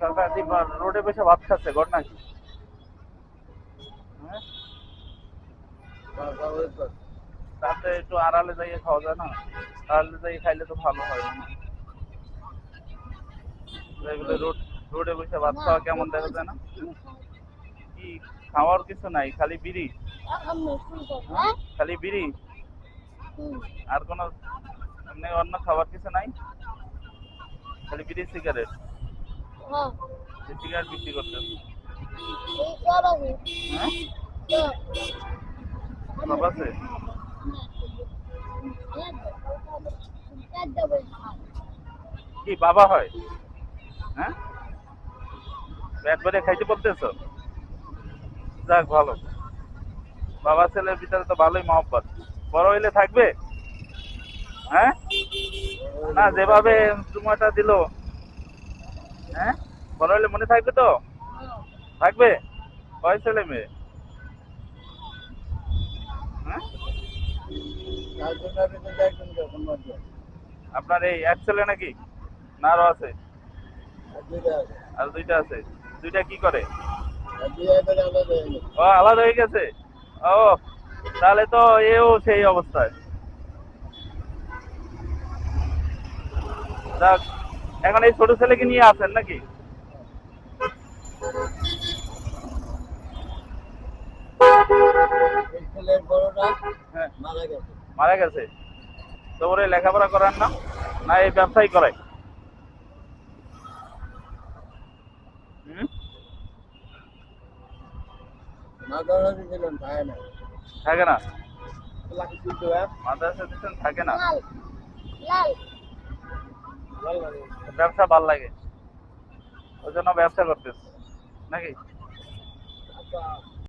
রোডে বসে ভাত খাচ্ছে ঘটনা কি হ্যাঁ? তাতে একটু আড়ালে যাইয়ে খাওয়া যায় না? আড়ালে যাইয়ে খাইলে তো ভালো হয় না। রোড, রোডে বসে ভাত খাওয়া কেমন দেখা যায় না? কি খাওয়ার কিছু নাই, খালি বিড়ি? খালি বিড়ি? আর কোনো অন্য খাবার কিছু নাই? খালি বিড়ি, সিগারেট? সিগারেট বিক্রি করতেন হ্যাঁ? সব আছে? কি বাবা হয়? হ্যাঁ? পেট ভরে খাইতে বলতেছ? যাক ভালো। বাবা ছেলের ভিতরে তো ভালোই মহব্বত। বড় হইলে থাকবে? হ্যাঁ? না যেভাবে সময়টা দিল হ্যাঁ? বড় হইলে মনে থাকবে তো? থাকবে? কয় ছেলে মেয়ে? হ্যাঁ? আপনার এই এক ছেলে নাকি? না, আরও আছে? আর দুইটা আছে। দুইটা কি করে? ও, আলাদা হয়ে গেছে? ও, তাহলে তো এও সেই অবস্থায়। যাক এখন এই ছোট ছেলেকে নিয়ে আসেন নাকি? হ্যাঁ। মারা গেছে। তো ওরে লেখাপড়া করান না না এই ব্যবসায়ী করায় হুম? থাকে না। মাদ্রাসা থাকে না? ব্যবসা ভালো লাগে। ওই জন্য ব্যবসা করতেছে। নাকি?